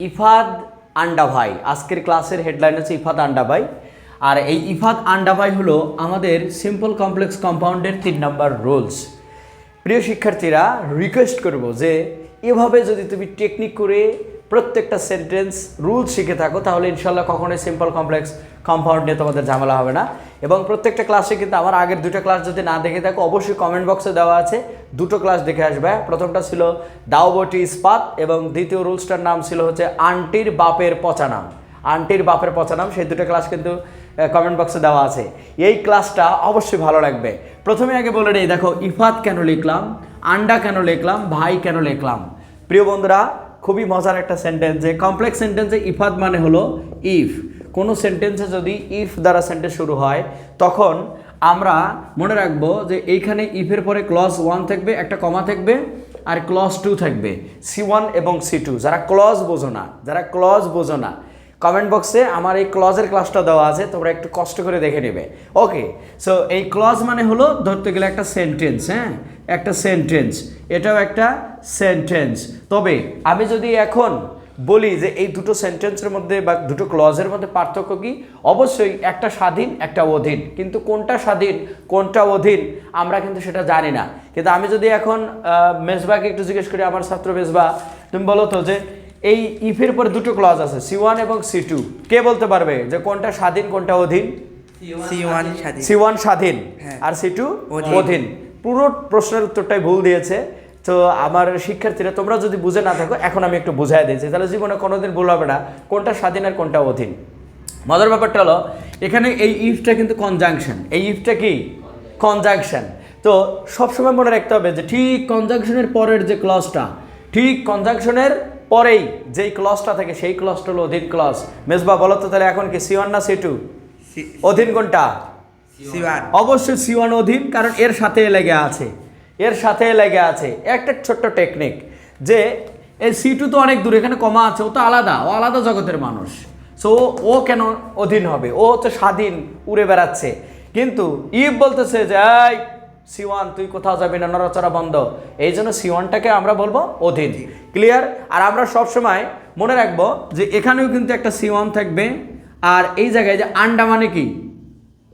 ইফাদ আন্ডা ভাই আজকের ক্লাসের হেডলাইন হচ্ছে ইফাদ আন্ডা ভাই আর এই ইফাদ আন্ডা ভাই হলো আমাদের সিম্পল কমপ্লেক্স কম্পাউন্ডের তিন নম্বর রুলস প্রিয় শিক্ষার্থীরা রিকোয়েস্ট করব যে এভাবে যদি তুমি টেকনিক করে প্রত্যেকটা সেন্টেন্স রুল শিখে থাকো, তাহলে ইনশাল্লাহ কখনোই সিম্পল কমপ্লেক্স কম্পাউন্ড নিয়ে তোমাদের ঝামেলা হবে না। এবং প্রত্যেকটা ক্লাসে কিন্তু আমার আগের দুটো ক্লাস যদি না দেখে থাকো, অবশ্যই কমেন্ট বক্সে দেওয়া আছে। দুটো ক্লাস দেখে আসবে। প্রথমটা ছিল দাওবটি ইস্পাত এবং দ্বিতীয় রুলসটার নাম ছিল হচ্ছে আন্টির বাপের পচা নাম। আন্টির বাপের পচা নাম, সেই দুটো ক্লাস কিন্তু কমেন্ট বক্সে দেওয়া আছে। এই ক্লাসটা অবশ্যই ভালো লাগবে। প্রথমে আগে বলে নেই, দেখো, ইফাত কেন লিখলাম, আন্ডা কেন লিখলাম, ভাই কেন লিখলাম? প্রিয় বন্ধুরা, খুবই মজার একটা সেন্টেন্স যে কমপ্লেক্স সেন্টেন্সে ইফাত মানে হলো ইফ কোনো সেন্টেন্সে যদি ইফ দ্বারা সেন্টেন্স শুরু হয়, তখন আমরা মনে রাখব যে এইখানে ইফের পরে ক্লজ ওয়ান থাকবে, একটা কমা থাকবে, আর ক্লজ টু থাকবে। সি ওয়ান এবং সি টু যারা ক্লজ বোঝো না, যারা ক্লজ বোঝো না কমেন্ট বক্সে আমার এই ক্লজের ক্লাসটা দেওয়া আছে, তোমরা একটু কষ্ট করে দেখে নেবে। ওকে সো এই ক্লজ মানে হলো, ধরতে গেলে একটা সেন্টেন্স হ্যাঁ? একটা সেন্টেন্স এটাও একটা সেন্টেন্স তবে আমি যদি এখন বলি যে এই দুটো সেন্টেন্সের মধ্যে বা দুটো ক্লজের মধ্যে পার্থক্য কি? অবশ্যই একটা স্বাধীন একটা অধীন। কিন্তু কোনটা স্বাধীন কোনটা অধীন আমরা কিন্তু সেটা জানি না। কিন্তু আমি যদি এখন মেজবাকে একটু জিজ্ঞেস করি আমার ছাত্র মেজবা তুমি বলো তো যে এই ইফের পরে দুটো ক্লজ আছে সি ওয়ান এবং সি টু কে বলতে পারবে যে কোনটা স্বাধীন কোনটা অধীন? সি ওয়ান স্বাধীন। স্বাধীন হ্যাঁ। আর সি টু। অধীন। পুরো প্রশ্নের উত্তরটাই ভুল দিয়েছে। তো আমার শিক্ষার্থীরা তোমরা যদি বুঝে না থাকো এখন আমি একটু বুঝাই দিয়েছি তাহলে জীবনে কোনোদিন ভুল হবে না কোনটা স্বাধীন আর কোনটা অধীন। মজার ব্যাপারটা হলো এখানে এই ইফটা কিন্তু কনজাংশন এই ইফটা কি? কনজাংশন তো সবসময় মনে রাখতে হবে যে ঠিক কনজাংশনের পরের যে ক্লজটা ঠিক কনজাংশনের পরেই যেই ক্লজটা থাকে সেই ক্লসটা হলো অধীন ক্লস মেজবা বলো তো তাহলে এখন কি সি ওয়ান না সি টু অধীন কোনটা? সি ওয়ান অবশ্যই সি ওয়ান অধীন কারণ এর সাথে লেগে আছে। এর সাথে লেগে আছে একটা ছোট্ট টেকনিক যে এই সি টু তো অনেক দূর এখানে কমা আছে ও তো আলাদা ও আলাদা জগতের মানুষ। সো ও কেন অধীন হবে? ও তো স্বাধীন উড়ে বেড়াচ্ছে। কিন্তু ইফ বলতেছে যে এই সি ওয়ান তুই কোথাও যাবি না নড়াচড়া বন্ধ। এই জন্য সি ওয়ানটাকে আমরা বলব অধীন। ক্লিয়ার আর আমরা সবসময় মনে রাখব যে এখানেও কিন্তু একটা সি ওয়ান থাকবে। আর এই জায়গায় যে আন্ডা মানে কি?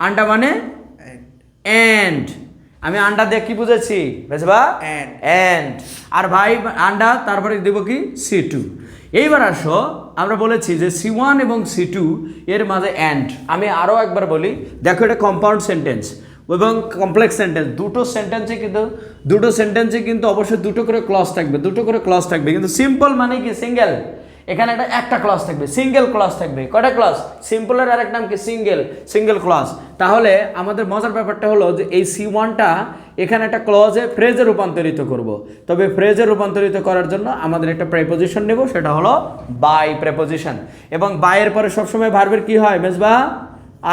আন্ডা মানে এন্ড আমি আন্ডা দিয়ে কি বুঝেছি? And. এন্ড আর ভাই আন্ডা তারপরে দেবো কি? সি টু এইবার আসো আমরা বলেছি যে সি ওয়ান এবং সি টু এর মাঝে অ্যান্ড আমি আরও একবার বলি দেখো এটা কম্পাউন্ড সেন্টেন্স এবং কমপ্লেক্স সেন্টেন্স দুটো সেন্টেন্সে কিন্তু দুটো সেন্টেন্সে কিন্তু অবশ্যই দুটো করে ক্লজ থাকবে দুটো করে ক্লস থাকবে। কিন্তু সিম্পল মানে কি? সিঙ্গেল এখানে একটা একটা ক্লাস থাকবে সিঙ্গেল ক্লাস থাকবে। কয়টা ক্লাস সিম্পলের আরেক নাম কি? সিঙ্গেল সিঙ্গেল ক্লাস তাহলে আমাদের মজার ব্যাপারটা হলো যে এই সি ওয়ানটা এখানে একটা ক্লজে ফ্রেজে রূপান্তরিত করব। তবে ফ্রেজে রূপান্তরিত করার জন্য আমাদের একটা প্রেপোজিশন নেব, সেটা হলো বাই প্রেপোজিশন এবং বাইয়ের পরে সবসময় ভার্বের কি হয়, মেজবা?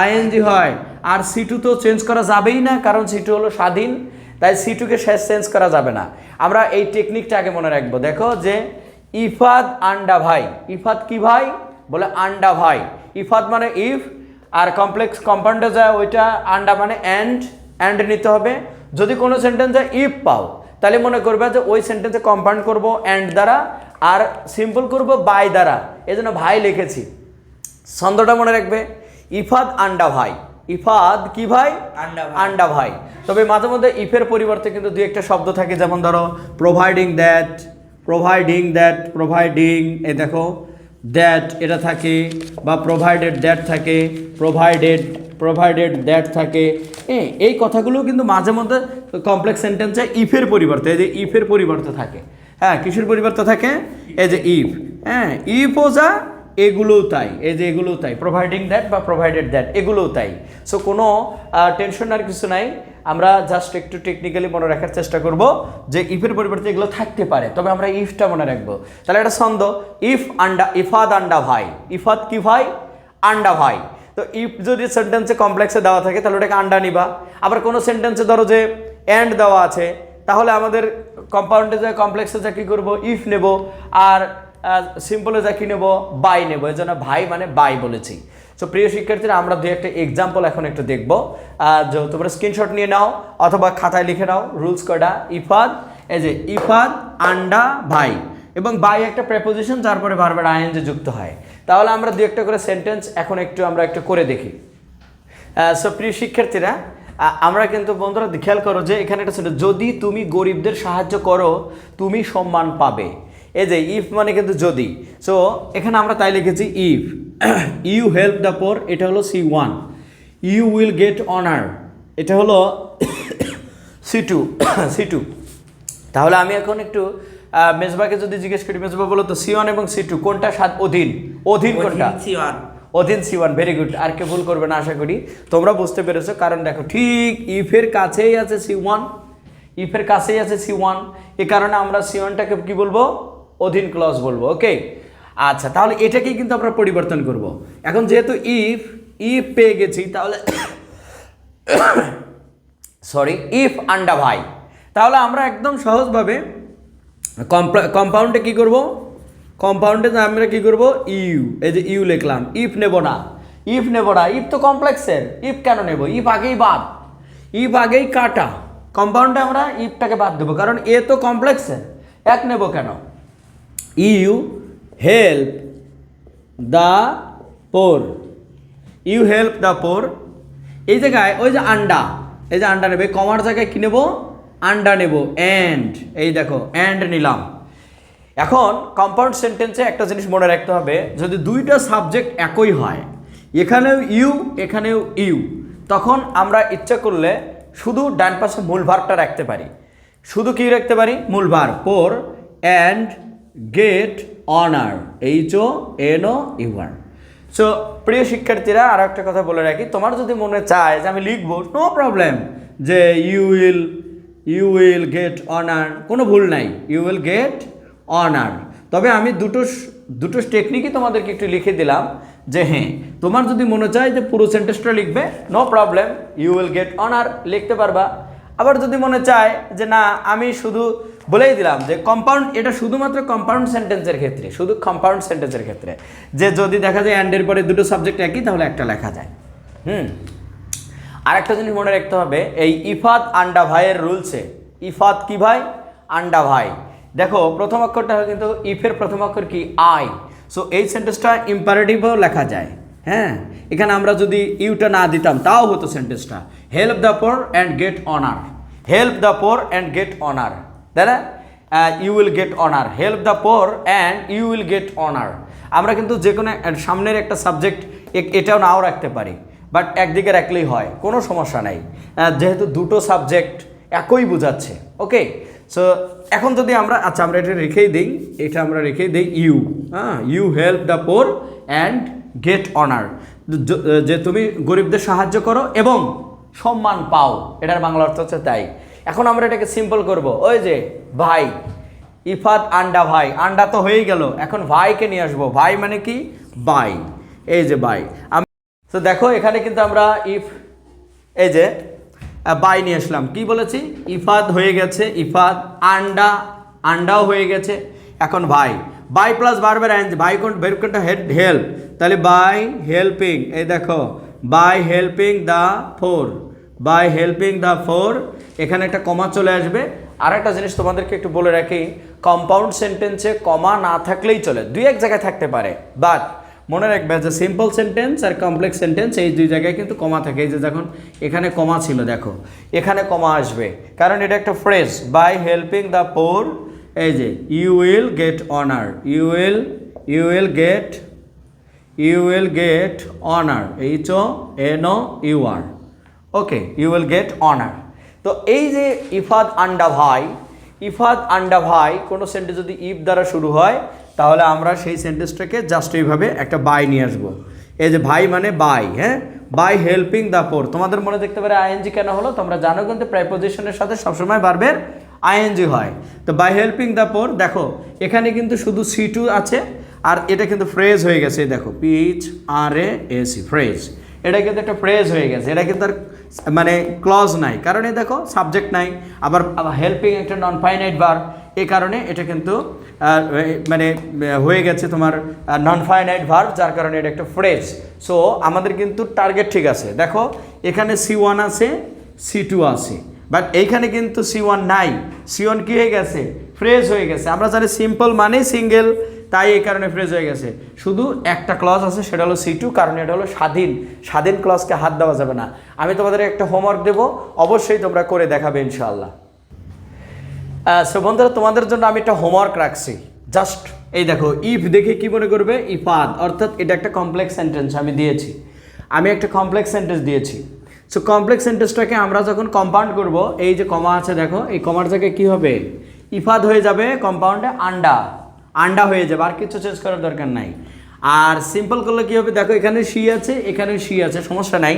আইএনজি হয়। আর সি টু তো চেঞ্জ করা যাবেই না, কারণ সি টু হলো স্বাধীন। তাই সি টুকে শেষ চেঞ্জ করা যাবে না। আমরা এই টেকনিকটা আগে মনে রাখব। দেখো যে ইফাদ আন্ডা ভাই। ইফাদ কি ভাই? বলে আন্ডা ভাই। ইফাদ মানে ইফ আর কমপ্লেক্স কম্পাউন্ডে যায় ওইটা আন্ডা মানে অ্যান্ড। অ্যান্ড নিতে হবে। যদি কোনো সেন্টেন্সে ইফ পাও তাহলে মনে করবে যে ওই সেন্টেন্সে কম্পাউন্ড করব অ্যান্ড দ্বারা আর সিম্পল করব বাই দ্বারা। এই জন্য ভাই লিখেছি। ছন্দটা মনে রাখবে। ইফাদ আন্ডা ভাই। ইফাদ কি ভাই? আন্ডা ভাই। আন্ডা ভাই। তবে মাঝে মধ্যে ইফের পরিবর্তে কিন্তু দুই একটা শব্দ থাকে। যেমন ধরো providing that providing that providing এ দেখো দ্যাট এটা থাকে, বা প্রোভাইডেড দ্যাট থাকে প্রোভাইডেড প্রোভাইডেড দ্যাট থাকে। হ্যাঁ এই কথাগুলো কিন্তু মাঝে মধ্যে কমপ্লেক্স সেন্টেন্সে ইফের পরিবর্তে, এই যে ইফের পরিবর্তে থাকে। হ্যাঁ কিসের পরিবর্তে থাকে? এই যে ইফ হ্যাঁ ইফও যা, এগুলোও তাই। এই যে এগুলোও তাই। প্রোভাইডিং দ্যাট বা প্রোভাইডেড দ্যাট এগুলোও তাই। সো কোনো টেনশন আর কিছু নাই। আমরা জাস্ট একটু টেকনিক্যালি মনে রাখার চেষ্টা করব যে ইফের পরিবর্তে এগুলো থাকতে পারে। তবে আমরা ইফটা মনে রাখব। তাহলে এটা ছন্দ ইফ আন্ডা ইফাদ আন্ডা ভাই ইফাদ কি ভাই আন্ডা ভাই তো ইফ যদি সেন্টেন্সে কমপ্লেক্সে দেওয়া থাকে, তাহলে ওটাকে আন্ডা নিবা। আবার কোনো সেন্টেন্সে ধরো যে অ্যান্ড দেওয়া আছে, তাহলে আমাদের কম্পাউন্ডে যা কমপ্লেক্সে যা কী করব? ইফ নেব। আর সিম্পলে যা কি নেব? বাই নেব। এই জন্য ভাই মানে বাই বলেছি। তো প্রিয় শিক্ষার্থীরা, আমরা দু একটা এক্সাম্পল এখন একটু দেখব। যে তোমরা স্ক্রিনশট নিয়ে নাও, অথবা খাতায় লিখে নাও রুলস কটা ইফাদ, এই যে ইফাদ, আন্ডা, ভাই। এবং বাই একটা প্রেপোজিশন যার পরে বারবার আইএনজি যুক্ত হয়। তাহলে আমরা দু একটা করে সেন্টেন্স এখন একটু, আমরা একটু করে দেখি। সো প্রিয় শিক্ষার্থীরা আমরা কিন্তু বন্ধুরা, খেয়াল করো যে এখানে একটা যদি তুমি গরিবদের সাহায্য করো, তুমি সম্মান পাবে। এই যে ইফ মানে কিন্তু যদি। সো এখানে আমরা তাই লিখেছি if you help the poor এটা হলো C one you will get honour এটা হলো সি টু সি টু তাহলে আমি এখন একটু মেজবাকে যদি জিজ্ঞেস করি মেজবা বলো তো সি ওয়ান এবং সি টু কোনটা সাত অধীন? অধীন কোনটা? সি ওয়ান অধীন সি ওয়ান ভেরি গুড আর কে ভুল করবে না আশা করি। তোমরা বুঝতে পেরেছ কারণ দেখো ঠিক ইফের কাছেই আছে সি ওয়ান ইফের কাছেই আছে সি ওয়ান এ কারণে আমরা সি ওয়ানটাকে কি বলব? অধীন ক্লজ বলব ওকে আচ্ছা তাহলে এটাকেই কিন্তু আমরা পরিবর্তন করব। এখন যেহেতু ইফ ইফ পেয়ে গেছি, তাহলে সরি ইফ আন্ডা ভাই তাহলে আমরা একদম সহজভাবে কম্পাউন্ডে কি করব? কম্পাউন্ডে আমরা কি করব? ইউ এই যে ইউ লিখলাম ইফ নেব না। ইফ নেব না ইফ তো কমপ্লেক্সের ইফ কেন নেব? ইফ আগেই বাদ। ইফ আগেই কাটা। কম্পাউন্ডে আমরা ইফটাকে বাদ দেবো, কারণ এ তো কমপ্লেক্সের এক নেব কেন? You help the poor. You help the poor. এই জায়গায় ওই যে আন্ডা এই যে আন্ডা নেবে কমার জায়গায় কী নেব? আন্ডা নেব অ্যান্ড এই দেখো অ্যান্ড নিলাম। এখন কম্পাউন্ড সেন্টেন্সে একটা জিনিস মনে রাখতে হবে যদি দুইটা সাবজেক্ট একই হয় এখানেও ইউ এখানেও ইউ তখন আমরা ইচ্ছা করলে শুধু ডান পাশে মূল ভার্বটা রাখতে পারি। শুধু কি রাখতে পারি? মূল ভার poor and get honour H O N O U R so প্রিয় শিক্ষার্থীরা আর একটা কথা বলে রাখি। তোমার যদি মনে চায় যে আমি লিখব নো প্রবলেম যে you will you will get honour কোনো ভুল নাই। ইউ উইল গেট অনার তবে আমি দুটো দুটো টেকনিকই তোমাদেরকে একটু লিখে দিলাম যে হ্যাঁ তোমার যদি মনে চায় যে পুরো সেন্টেন্সটা লিখবে no problem you will get honour লিখতে পারবা। আবার যদি মনে চায় যে না, আমি শুধু বলেই দিলাম যে কম্পাউন্ড এটা শুধুমাত্র কম্পাউন্ড সেন্টেন্সের ক্ষেত্রে, শুধু কম্পাউন্ড সেন্টেন্সের ক্ষেত্রে, যে যদি দেখা যায় অ্যান্ডের পরে দুটো সাবজেক্ট একই, তাহলে একটা লেখা যায়। হুম? আরেকটা জিনিস মনে রাখতে হবে, এই ইফাত আন্ডা ভাইয়ের রুলসে, ইফাত কি ভাই? আন্ডা ভাই। দেখো, প্রথম অক্ষরটা কিন্তু ইফের প্রথম অক্ষর কি? আই। সো এই সেন্টেন্সটা ইম্পারেটিভও লেখা যায় হ্যাঁ? এখানে আমরা যদি ইউটা না দিতাম, তাও হতো সেন্টেন্সটা help the poor and get honour help the poor and get honour তাই না you will get honour help the poor and you will get honour আমরা কিন্তু যে কোনো সামনের একটা সাবজেক্ট এটাও নাও রাখতে পারি বাট একদিকে রাখলেই হয়, কোনো সমস্যা নাই। যেহেতু দুটো সাবজেক্ট একই বোঝাচ্ছে ওকে সো এখন যদি আমরা আচ্ছা আমরা এটা রেখেই দিই, এটা আমরা রেখেই দিই ইউ হ্যাঁ? You help the poor and get honour যে তুমি গরিবদের সাহায্য করো এবং সম্মান পাও, এটার বাংলা অর্থ হচ্ছে তাই। এখন আমরা এটাকে সিম্পল করব। ওই যে, ভাই, ইফাত আন্ডা ভাই, আন্ডা তো হয়েই গেল। এখন ভাইকে নিয়ে আসব। ভাই মানে কি? বাই এই যে বাই তো দেখো, এখানে কিন্তু আমরা ইফ, এই যে বাই নিয়ে আসলাম। কি বলেছি? ইফাত হয়ে গেছে, ইফাত আন্ডা, আন্ডাও হয়ে গেছে। এখন ভাই। বাই প্লাস বারবার অ্যান্ড বাই কোন হেড হেল্প তাহলে বাই হেল্পিং এই দেখো by helping the four by helping the four এখানে একটা কমা চলে আসবে। আর একটা জিনিস তোমাদেরকে একটু বলে রাখি। কম্পাউন্ড সেন্টেন্সে কমা না থাকলেই চলে। দুই এক জায়গায় থাকতে পারে। বাট মনে রাখবে যে সিম্পল সেন্টেন্স আর কমপ্লেক্স সেন্টেন্স এই দুই জায়গায় কিন্তু কমা থাকে। এই যে যখন এখানে কমা ছিল, দেখো। এখানে কমা আসবে। কারণ এটা একটা phrase by helping the poor এই যে you will get honour you will you will get you will get honour H O N O U R okay you will get honour তো এই যে ইফাদ আন্ডা ভাই, ইফাদ আন্ডা ভাই, কোনো সেন্টেন্স যদি ইফ দ্বারা শুরু হয়, তাহলে আমরা সেই সেন্টেন্সটাকে জাস্ট এইভাবে একটা বাই নিয়ে আসব। এই যে ভাই মানে বাই হ্যাঁ? বাই হেল্পিং দ্য পোর তোমাদের মনে দেখতে পারে আইএনজি কেন হলো? তোমরা জানো কিন্তু প্রাইপোজিশনের সাথে সবসময় বারবার আইএনজি হয়। তো বাই হেল্পিং দ্য পোর দেখো, এখানে কিন্তু শুধু সি টু আছে আর এটা কিন্তু ফ্রেজ হয়ে গেছে দেখো পিচ আর এ এসি ফ্রেজ এটা কিন্তু একটা ফ্রেজ হয়ে গেছে, এটা কিন্তু আর মানে ক্লজ নাই। কারণ এই দেখো সাবজেক্ট নাই, আবার হেল্পিং একটা নন ফাইনাইট বার এই কারণে এটা কিন্তু মানে হয়ে গেছে তোমার নন ফাইনাইট ভার যার কারণে এটা একটা ফ্রেজ সো আমাদের কিন্তু টার্গেট ঠিক আছে। দেখো, এখানে সি ওয়ান আছে সি টু আছে। বাট এইখানে কিন্তু সি ওয়ান নাই। সি ওয়ান কী হয়ে গেছে? ফ্রেজ হয়ে গেছে। আমরা জানি সিম্পল মানে সিঙ্গেল তাই এই কারণে ফ্রেজ হয়ে গেছে। শুধু একটা ক্লজ আছে, সেটা হলো সি টু কারণ এটা হলো স্বাধীন। স্বাধীন ক্লজকে হাত দেওয়া যাবে না। আমি তোমাদের একটা হোমওয়ার্ক দেবো, অবশ্যই তোমরা করে দেখাবে ইনশাআল্লাহ। সো বন্ধুরা, তোমাদের জন্য আমি একটা হোমওয়ার্ক রাখছি। জাস্ট এই দেখো ইফ দেখে কি মনে করবে? ইফাদ। অর্থাৎ এটা একটা কমপ্লেক্স সেন্টেন্স আমি দিয়েছি। আমি একটা কমপ্লেক্স সেন্টেন্স দিয়েছি। সো কমপ্লেক্স সেন্টেন্সটাকে আমরা যখন কম্পাউন্ড করব, এই যে কমা আছে, দেখো, এই কমার জায়গায় কী হবে? ইফাদ হয়ে যাবে কম্পাউন্ডে আন্ডা আন্ডা হয়ে যাবে, আর কিছু চেঞ্জ করার দরকার নাই। আর সিম্পল করলে কী হবে? দেখো এখানে সি আছে, এখানে সি আছে, সমস্যা নাই।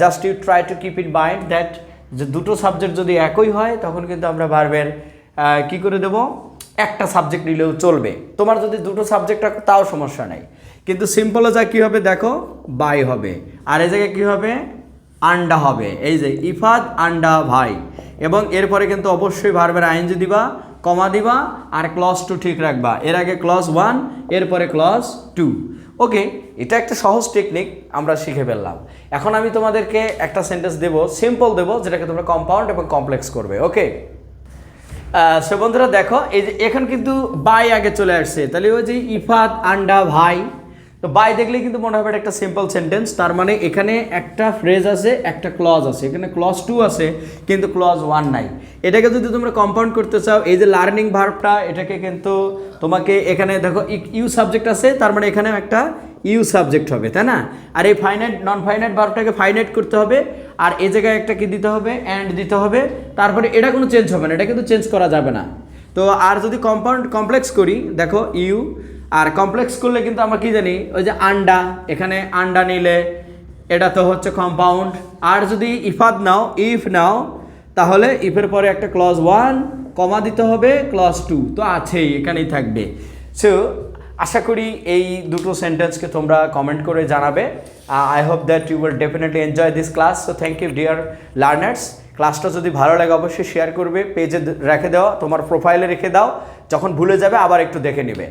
Just you try to keep it mind that যে দুটো সাবজেক্ট যদি একই হয়, তখন কিন্তু আমরা বারবার কি করে দেব? একটা সাবজেক্ট নিলেও চলবে। তোমার যদি দুটো সাবজেক্ট রাখো তাও সমস্যা নাই। কিন্তু সিম্পলে যা কী হবে দেখো? বাই হবে। আর এই জায়গায় কী হবে? আন্ডা হবে। এই যে, ইফাদ, আন্ডা, ভাই। এবং এরপরে কিন্তু অবশ্যই ভার্বের আইনজি দিবা কমা দিবা আর ক্লস টু ঠিক রাখবা। এর আগে ক্লস ওয়ান এরপরে ক্লস টু ওকে এটা একটা সহজ টেকনিক আমরা শিখে ফেললাম। এখন আমি তোমাদেরকে একটা সেন্টেন্স দেবো সিম্পল দেবো, যেটাকে তোমরা কম্পাউন্ড এবং কমপ্লেক্স করবে। ওকে সে বন্ধুরা দেখো, এই যে এখন কিন্তু বাই আগে চলে আসছে। তাহলে ওই যে ইফাত, আন্ডা, ভাই তো বাই দেখলেই কিন্তু মনে হবে এটা একটা সিম্পল সেন্টেন্স তার মানে এখানে একটা ফ্রেজ আছে, একটা ক্লজ আছে। এখানে ক্লজ টু আছে, কিন্তু ক্লজ ওয়ান নাই। এটাকে যদি তোমরা কম্পাউন্ড করতে চাও, এই যে লার্নিং ভার্বটা এটাকে কিন্তু তোমাকে এখানে দেখো ইউ সাবজেক্ট আছে, তার মানে এখানে একটা ইউ সাবজেক্ট হবে, তাই না? আর এই ফাইনাইট নন ফাইনাইট ভার্বটাকে ফাইনাইট করতে হবে, আর এই জায়গায় একটা কি দিতে হবে? অ্যান্ড দিতে হবে। তারপরে এটা কোনো চেঞ্জ হবে না, এটা কিন্তু চেঞ্জ করা যাবে না। তো আর যদি কম্পাউন্ড কমপ্লেক্স করি, দেখো ইউ আর কমপ্লেক্স করলে কিন্তু আমরা কি জানি, ওই যে আন্ডা এখানে আন্ডা নিলে এটা তো হচ্ছে কম্পাউন্ড আর যদি ইফাদ নাও ইফ নাও, তাহলে ইফের পরে একটা ক্লজ ওয়ান কমা দিতে হবে ক্লজ টু তো আছেই, এখানেই থাকবে। সো আশা করি এই দুটো সেন্টেন্সকে তোমরা কমেন্ট করে জানাবে। I hope that you will definitely enjoy this class so thank you dear learners ক্লাসটা যদি ভালো লাগে, অবশ্যই শেয়ার করবে পেজে রেখে দাও, তোমার প্রোফাইলে রেখে দাও, যখন ভুলে যাবে আবার একটু দেখে নেবে।